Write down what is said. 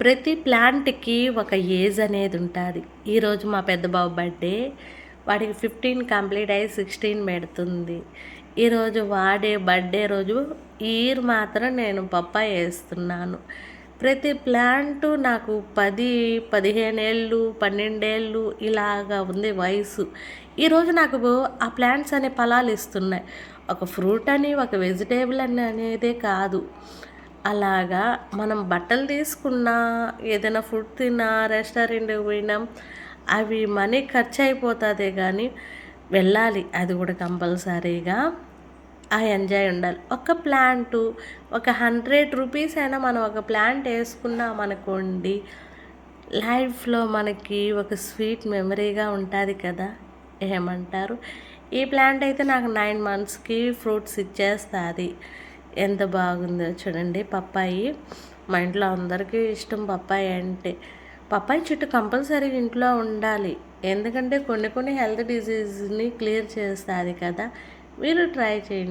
ప్రతి ప్లాంట్కి ఒక ఏజ్ అనేది ఉంటుంది. ఈరోజు మా పెద్ద బాబు బర్త్డే వాడికి ఫిఫ్టీన్ కంప్లీట్ అయ్యి సిక్స్టీన్ పెడుతుంది. ఈరోజు వాడే బర్త్డే రోజు ఇయర్ మాత్రం నేను పప్పాయ వేస్తున్నాను. ప్రతి ప్లాంట్ నాకు పది పదిహేను ఏళ్ళు పన్నెండేళ్ళు ఇలాగా ఉంది వయసు. ఈరోజు నాకు ఆ ప్లాంట్స్ అనే ఫలాలు ఇస్తున్నాయి. ఒక ఫ్రూట్ అని ఒక వెజిటేబుల్ అని అనేదే కాదు. అలాగా మనం బట్టలు తీసుకున్నా ఏదైనా ఫుడ్ తిన్నా రెస్టారెంట్కి పోయినా అవి మనీ ఖర్చు అయిపోతుంది కానీ వెళ్ళాలి. అది కూడా కంపల్సరీగా ఆ ఎంజాయ్ ఉండాలి. ఒక ప్లాంటు ఒక హండ్రెడ్ రూపీస్ అయినా మనం ఒక ప్లాంట్ వేసుకున్నాం అనుకోండి లైఫ్లో మనకి ఒక స్వీట్ మెమరీగా ఉంటుంది కదా. ఏమంటారు? ఈ ప్లాంట్ అయితే నాకు నైన్ మంత్స్కి ఫ్రూట్స్ ఇచ్చేస్తుంది. ఎంత బాగుందో చూడండి పప్పాయి. మా ఇంట్లో అందరికీ ఇష్టం పప్పాయి అంటే. పప్పాయి చెట్టు కంపల్సరీ ఇంట్లో ఉండాలి. ఎందుకంటే కొన్ని కొన్ని హెల్త్ డిసీజ్ని క్లియర్ చేస్తుంది కదా. మీరు ట్రై చేయండి.